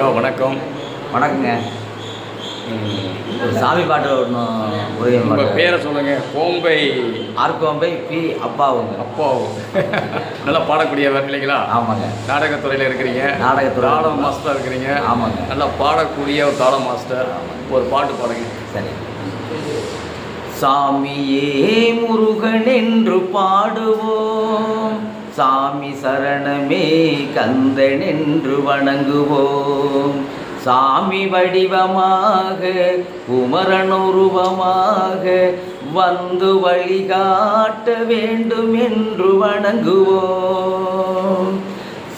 ஐயா வணக்கம். வணக்கங்க. சாமி பாட்டு ஒன்றும் உதயம் உங்கள் பேரை சொல்லுங்க. கோம்பை. ஆர்கோம்பை பி அப்பாவுங்க. அப்பா நல்லா பாடக்கூடியவர் இல்லைங்களா? ஆமாங்க. நாடகத்துறையில் இருக்கிறீங்க. நாடகத்துறை. தாளம் மாஸ்டர் இருக்கிறீங்க. ஆமாங்க. நல்லா பாடக்கூடிய ஒரு தாளம் மாஸ்டர். ஒரு பாட்டு பாடுங்க. சரி. சாமியே முருகன் என்று பாடுவோம். சாமி சரணமே கந்தன் என்று வணங்குவோம். சாமி வடிவமாக குமரன் உருவமாக வந்து வழிகாட்ட வேண்டும் என்று வணங்குவோம்.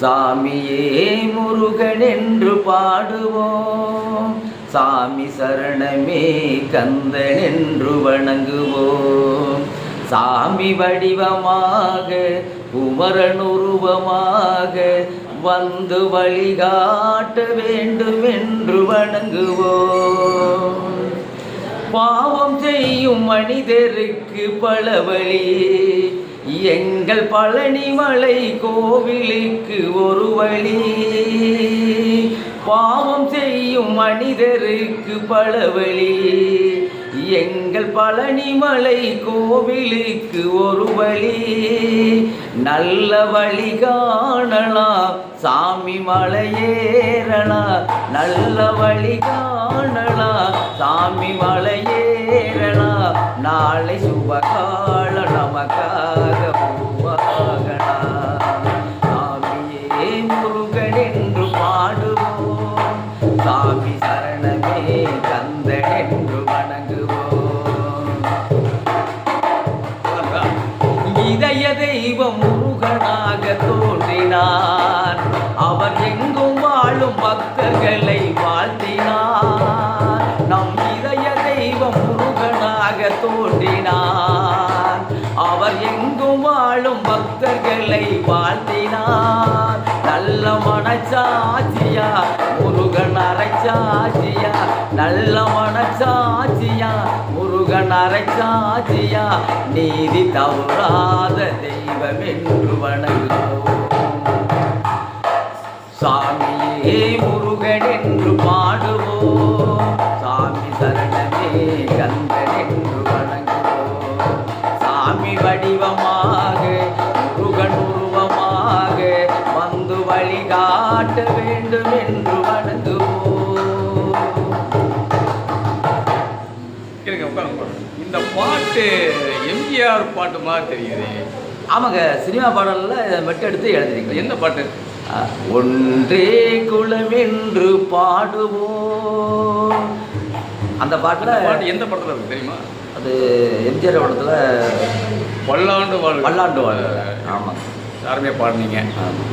சாமியே முருகன் என்று பாடுவோம். சாமி சரணமே கந்தன் என்று வணங்குவோம். சாமி வடிவமாக குமரன் உருவமாக வந்து வழிகாட்ட வேண்டும் என்று வணங்குவோம். பாவம் செய்யும் மனிதருக்கு பல வழி. எங்கள் பழனிமலை கோவிலுக்கு ஒரு வழி. பாவம் செய்யும் மனிதருக்கு பல வழி. எங்கள் பழனிமலை கோவிலுக்கு ஒரு வழி. நல்ல வழி காணலாம் சாமி மலையேறலாம் நல்ல வழி காணலாம் சாமி மலையேறலாம் நாளை சுபகால நமக்காக பூவாகலாம். சாமியே பெரிய தெய்வம் முருகனாக தோன்றினார். அவர் எங்கும் வாழும் பக்தர்களை வாழ்த்தினார். நம் இதய தெய்வம் முருகனாக தோன்றினார். அவர் எங்கும் வாழும் பக்தர்களை வாழ்த்தினார். நல்ல மனச்சாட்சியா முருகன் அரைச்சாட்சியா நல்ல மனச்சாட்சியா முருகன் அரைச்சாட்சியா நீதி தவறாத தெய்வம் என்று வணங்குவோம். சாமியே முருகன் என்று பாடுவோம். உட்காருங்க. இந்த பாட்டு எம்ஜிஆர் பாட்டு மாதிரி தெரியுது. ஆமாங்க சினிமா பாடலில் மெட்டு எடுத்து எழுதிருக்கீங்க என்ன பாட்டு? ஒன்றே குலமென்று பாடுவோம். அந்த அந்த பாட்டில் பாட்டு எந்த படத்தில் இருக்கு தெரியுமா? அது எம்ஜிஆர் படத்தில் பல்லாண்டு வாழ் பல்லாண்டு வாழ் ஆமாம் யாருமே பாடுனீங்க.